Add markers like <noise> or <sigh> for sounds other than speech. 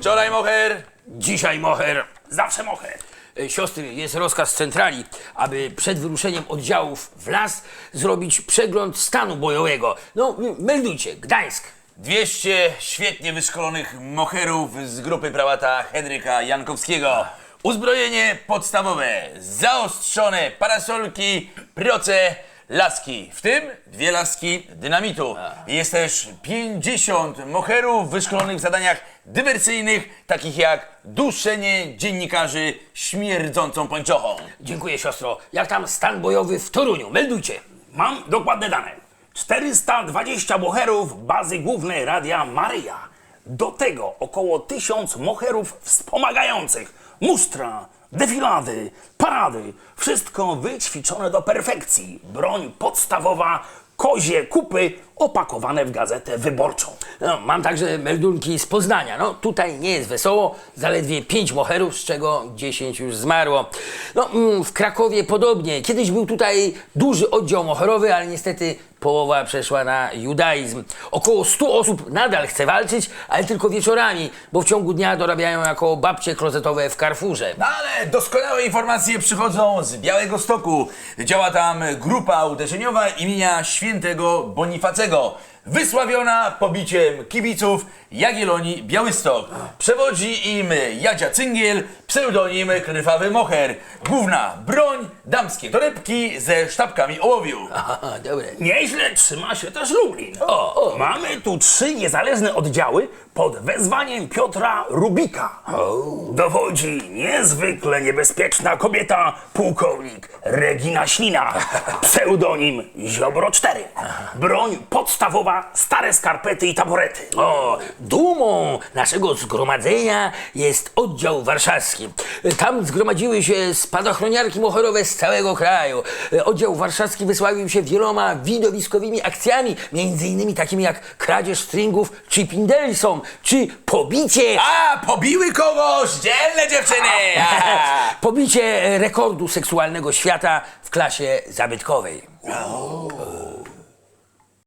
Wczoraj moher, Dzisiaj moher. Zawsze mocher. E, Siostry, jest rozkaz z centrali, aby przed wyruszeniem oddziałów w las zrobić przegląd stanu bojowego. No, meldujcie, Gdańsk. 200 świetnie wyszkolonych moherów z grupy prałata Henryka Jankowskiego. Uzbrojenie podstawowe, zaostrzone parasolki, proce, laski. W tym dwie laski dynamitu. Jest też 50 moherów wyszkolonych w zadaniach dywersyjnych, takich jak duszenie dziennikarzy śmierdzącą pończochą. Dziękuję, siostro. Jak tam stan bojowy w Toruniu? Meldujcie. Mam dokładne dane. 420 moherów bazy głównej Radia Maryja. Do tego około 1000 moherów wspomagających. Mustra, defilady, parady. Wszystko wyćwiczone do perfekcji. Broń podstawowa, kozie kupy opakowane w gazetę wyborczą. No, mam także meldunki z Poznania. No, tutaj nie jest wesoło. Zaledwie pięć moherów, z czego 10 już zmarło. No, mm, w Krakowie podobnie. Kiedyś był tutaj duży oddział moherowy, ale niestety połowa przeszła na judaizm. Około 100 osób nadal chce walczyć, ale tylko wieczorami, bo w ciągu dnia dorabiają jako babcie klozetowe w Carrefourze. No ale doskonałe informacje przychodzą z Białego Stoku. Działa tam grupa uderzeniowa imienia świętego Bonifacego. Wysławiona pobiciem kibiców Jagiellonii Białystok. Przewodzi im Jadzia Cyngiel, pseudonim Krwawy Moher. Główna broń, damskie torebki ze sztabkami ołowiu. Aha, dobre. Nieźle trzyma się też Lublin. O, Mamy tu trzy niezależne oddziały pod wezwaniem Piotra Rubika. Dowodzi niezwykle niebezpieczna kobieta, pułkownik Regina Ślina, <laughs> pseudonim Ziobro 4. Broń podstawowa, stare skarpety i taborety. O, dumą naszego zgromadzenia jest oddział warszawski. Tam zgromadziły się spadochroniarki moherowe z całego kraju. Oddział warszawski wysławił się wieloma widowiskowymi akcjami, między innymi takimi jak kradzież stringów czy pindelsom, czy pobicie... A, pobiły kogoś! Dzielne dziewczyny! A. <laughs> Pobicie rekordu seksualnego świata w klasie zabytkowej.